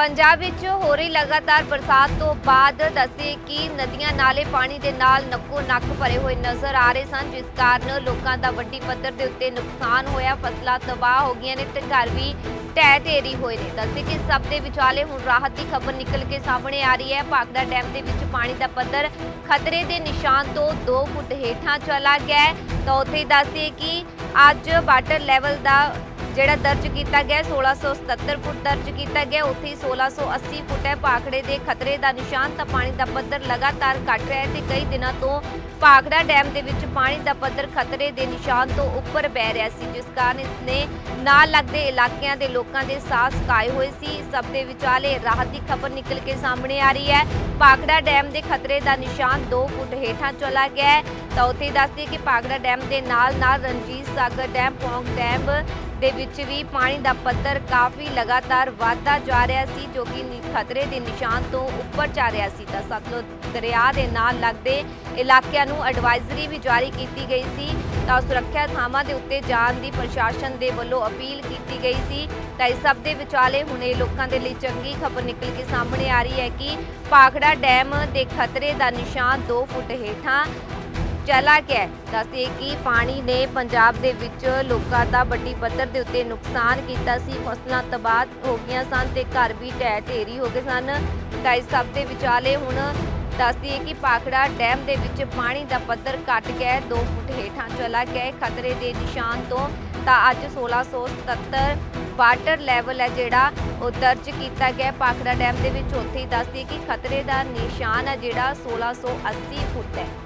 ਪੰਜਾਬ ਵਿੱਚ ਹੋ ਰਹੀ ਲਗਾਤਾਰ ਬਰਸਾਤ ਤੋਂ ਬਾਅਦ ਦੱਸਦੇ ਕਿ ਨਦੀਆਂ ਨਾਲੇ ਪਾਣੀ ਦੇ ਨਾਲ ਨੱਕੋ ਨੱਕ ਭਰੇ ਹੋਏ ਨਜ਼ਰ ਆ ਰਹੇ ਸਨ, ਜਿਸ ਕਾਰਨ ਲੋਕਾਂ ਦਾ ਵੱਡੀ ਪੱਧਰ ਦੇ ਉੱਤੇ ਨੁਕਸਾਨ ਹੋਇਆ। ਫਸਲਾਂ ਤਬਾਹ ਹੋ ਗਈਆਂ ਨੇ ਤੇ ਘਰ ਵੀ ਢਹਿ ਢੇਰੀ ਹੋਏ ਨੇ। ਦੱਸਦੇ ਕਿ ਸਭ ਦੇ ਵਿਚਾਲੇ ਹੁਣ ਰਾਹਤ ਦੀ ਖਬਰ ਨਿਕਲ ਕੇ ਸਾਹਮਣੇ ਆ ਰਹੀ ਹੈ। ਭਾਖੜਾ ਡੈਮ ਦੇ ਵਿੱਚ ਪਾਣੀ ਦਾ ਪੱਧਰ ਖਤਰੇ ਦੇ ਨਿਸ਼ਾਨ ਤੋਂ 2 ਫੁੱਟ ਹੇਠਾਂ ਚਲਾ ਗਿਆ ਤਾਂ ਉੱਥੇ ਹੀ ਦੱਸਦੇ ਕਿ ਅੱਜ ਵਾਟਰ ਲੈਵਲ ਦਾ ਜਿਹੜਾ ਦਰਜ ਕੀਤਾ ਗਿਆ ਹੈ, 1677 ਫੁੱਟ ਦਰਜ ਕੀਤਾ ਗਿਆ ਉੱਥੇ ਹੀ 1680 ਫੁੱਟ ਹੈ। ਭਾਖੜੇ ਦੇ ਖਤਰੇ ਦਾ ਨਿਸ਼ਾਨ ਤਾਂ ਪਾਣੀ ਦਾ ਪੱਧਰ ਲਗਾਤਾਰ ਘਟ ਰਿਹਾ ਹੈ ਤੇ ਕਈ ਦਿਨਾਂ ਤੋਂ ਭਾਖੜਾ ਡੈਮ ਦੇ ਵਿੱਚ ਪਾਣੀ ਦਾ ਪੱਧਰ ਖਤਰੇ ਦੇ ਨਿਸ਼ਾਨ ਤੋਂ ਉੱਪਰ ਬਹਿ ਰਿਹਾ ਸੀ ਜਿਸ ਕਾਰਨ ਇਸ ਨੇ ਨਾਲ ਲੱਗਦੇ ਇਲਾਕਿਆਂ ਦੇ ਲੋਕਾਂ ਦੇ ਸਾਹ ਸਕਾਏ ਹੋਏ ਸੀ। ਇਸ ਸਭ ਦੇ ਵਿਚਾਲੇ ਰਾਹਤ ਦੀ ਖਬਰ ਨਿਕਲ ਕੇ ਸਾਹਮਣੇ ਆ ਰਹੀ ਹੈ। ਭਾਖੜਾ ਡੈਮ ਦੇ ਖਤਰੇ ਦਾ ਨਿਸ਼ਾਨ 2 ਫੁੱਟ ਹੇਠਾਂ ਚਲਾ ਗਿਆ ਤਾਂ ਉੱਥੇ ਹੀ ਦੱਸਦੀ ਕਿ ਭਾਖੜਾ ਡੈਮ ਦੇ ਨਾਲ ਨਾਲ ਰਣਜੀਤ ਸਾਗਰ ਡੈਮ ਪੌਂਗ ਡੈਮ ਦੇ ਵਿੱਚ ਵੀ ਪਾਣੀ ਦਾ ਪੱਧਰ ਕਾਫੀ ਲਗਾਤਾਰ ਵਧਦਾ ਜਾ ਰਿਹਾ ਸੀ, ਜੋ ਕਿ ਖਤਰੇ ਦੇ ਨਿਸ਼ਾਨ ਤੋਂ ਉੱਪਰ ਜਾ ਰਿਹਾ ਸੀ। ਤਾਂ ਸਤਲੁਜ ਦਰਿਆ ਦੇ ਨਾਲ ਲੱਗਦੇ ਇਲਾਕਿਆਂ ਨੂੰ ਐਡਵਾਈਜ਼ਰੀ ਵੀ ਜਾਰੀ ਕੀਤੀ ਗਈ ਸੀ। ਤਾਂ ਸੁਰੱਖਿਆ ਥਾਵਾਂ ਦੇ ਉੱਤੇ ਜਾਣ ਦੀ ਪ੍ਰਸ਼ਾਸਨ ਦੇ ਵੱਲੋਂ ਅਪੀਲ ਕੀਤੀ ਗਈ ਸੀ। ਤਾਂ ਇਸ ਸਭ ਦੇ ਵਿਚਾਲੇ ਹੁਣ ਇਹ ਲੋਕਾਂ ਦੇ ਲਈ ਚੰਗੀ ਖਬਰ ਨਿਕਲ ਕੇ ਸਾਹਮਣੇ ਆ ਰਹੀ ਹੈ ਕਿ ਭਾਖੜਾ ਡੈਮ ਦੇ ਖਤਰੇ ਦਾ ਨਿਸ਼ਾਨ 2 ਫੁੱਟ ਹੇਠਾਂ ਚਲਾ ਗਿਆ ਹੈ। ਦੱਸਦੇ ਕਿ ਪਾਣੀ ਨੇ ਪੰਜਾਬ ਦੇ ਵਿੱਚ ਲੋਕਾਂ ਦਾ ਵੱਡੀ ਪੱਧਰ ਦੇ ਉੱਤੇ ਨੁਕਸਾਨ ਕੀਤਾ ਸੀ। ਫਸਲਾਂ ਤਬਾਹ ਹੋ ਗਈਆਂ ਸਨ ਤੇ ਘਰ ਵੀ ਢਹਿ ਢੇਰੀ ਹੋ ਗਏ ਸਨ। ਤਾਂ ਇਸ ਸਭ ਦੇ ਵਿਚਾਲੇ ਹੁਣ ਦੱਸਦੀ ਹੈ ਕਿ ਪਾਖੜਾ ਡੈਮ ਦੇ ਵਿੱਚ ਪਾਣੀ ਦਾ ਪੱਧਰ ਘਟ ਗਿਆ ਹੈ। 2 ਫੁੱਟ ਹੇਠਾਂ ਚਲਾ ਗਿਆ ਖਤਰੇ ਦੇ ਨਿਸ਼ਾਨ ਤੋਂ ਤਾਂ ਅੱਜ 1677 ਵਾਟਰ ਲੈਵਲ ਹੈ ਜਿਹੜਾ ਉਹ ਦਰਜ ਕੀਤਾ ਗਿਆ ਹੈ। ਪਾਖੜਾ ਡੈਮ ਦੇ ਵਿੱਚ ਉੱਥੇ ਹੀ ਦੱਸਦੀ ਕਿ ਖਤਰੇ ਦਾ ਨਿਸ਼ਾਨ ਹੈ ਜਿਹੜਾ 1680 ਫੁੱਟ ਹੈ।